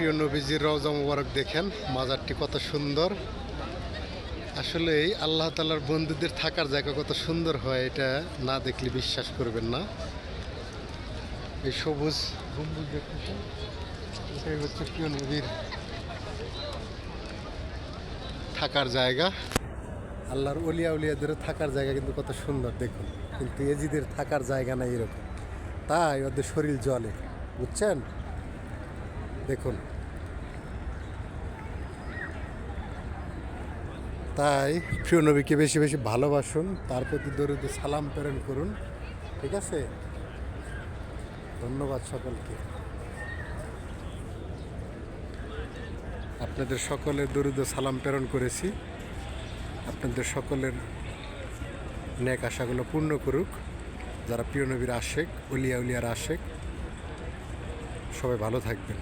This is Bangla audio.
প্রিয় নবীজির রওজা মুবারক দেখেন, মাজারটি কত সুন্দর। আসলে এই আল্লাহ তালার বন্ধুদের থাকার জায়গা কত সুন্দর হয়, এটা না দেখলে বিশ্বাস করবেন না। এই সবুজ গম্বুজ এটাই হচ্ছে প্রিয় নবীর থাকার জায়গা। আল্লাহর অলিয়া উলিয়াদের থাকার জায়গা কিন্তু কত সুন্দর, দেখুন। কিন্তু এজিদের থাকার জায়গা নাই এরকম। তাই ওদের শরীর জলে, বুঝছেন? দেখুন। তাই প্রিয় নবীকে বেশি বেশি ভালোবাসুন, তার প্রতি দরুদ সালাম প্রেরণ করুন, ঠিক আছে? ধন্যবাদ সকলকে। আপনাদের সকলের দরুদ সালাম প্রেরণ করেছি। আপনাদের সকলের নেক আশাগুলো পূর্ণ করুক। যারা প্রিয় নবীর আশেক উলিয়া উলিয়ার আশেক, সবাই ভালো থাকবেন।